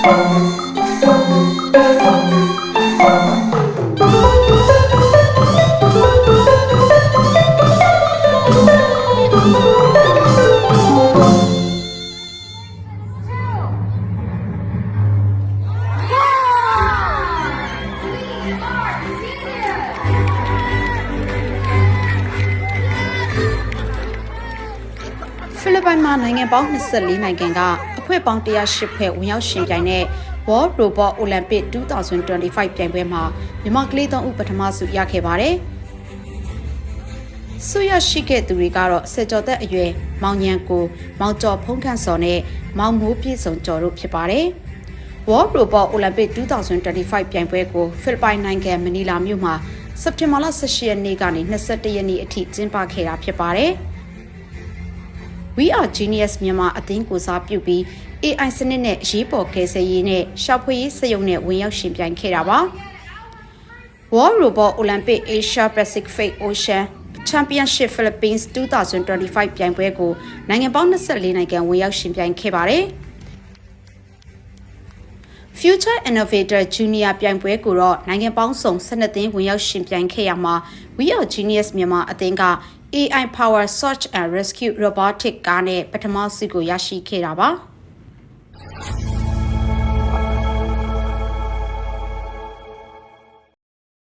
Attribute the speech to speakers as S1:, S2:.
S1: ဖိလစ်ပိုင်မှာနိုင်ငံပေါင်း24နိုင်ငံကအ ဖွဲ့ပေါင်း108ဖွဲ့ဝင်ရောက်ရှင်ပြိုင်တဲ့ World Robot Olympic 2025ပြိုင်ပွဲမှာမြန်မာကလေးသုံးဦးပထမဆုရခဲ့ပါတယ်။ဆုရရှိခဲ့သူတွေကတော့စေကျော်သက်အရွယ်မောင်ညံကိုမောင်ကျော်ဖုံးခန့်စော်နဲ့မောင်မိုးပြည့်စုံကျော်တို့ဖြစ်ပါတယ်။ World Robot Olympic 2025ပြိုင်ပွဲကိုဖိလစ်ပိုင်နိုင်ငံမနီလာမြို့မှာစက်တင်ဘာလ18ရက်နေ့ကနေ21ရက်နေ့အထိကျင်းပခဲ့တာဖြစ်ပါတယ်။ We are Genius မြန်မာအသင်းကိုစားပြုပြီး AI စနစ်နဲ့ရေးပေါ်ကယ်ဆယ်ရေးနဲ့ရှောက်ဖွေရေးစက်ရုံနဲ့ဝင်ရောက်ရှင်ပြိုင်ခဲ့တာပါ။ World Robot Olympic Asia Pacific Ocean Championship Philippines 2025ပြိုင်ပွဲကိုနိုင်ငံပေါင်း24နိုင်ငံဝင်ရောက်ရှင်ပြိုင်ခဲ့ပါတယ်။ Future Innovator Junior ပြိုင်ပွဲကိုတော့နိုင်ငံပေါင်းစုံ12သင်းဝင်ရောက်ရှင်ပြိုင်ခဲ့ရမှာ We Are Genius မြန်မာအသင်းက AI Power Search and Rescue Robotic ကားနဲ့ပထမဆုကိုရရှိခဲ့တာပါ။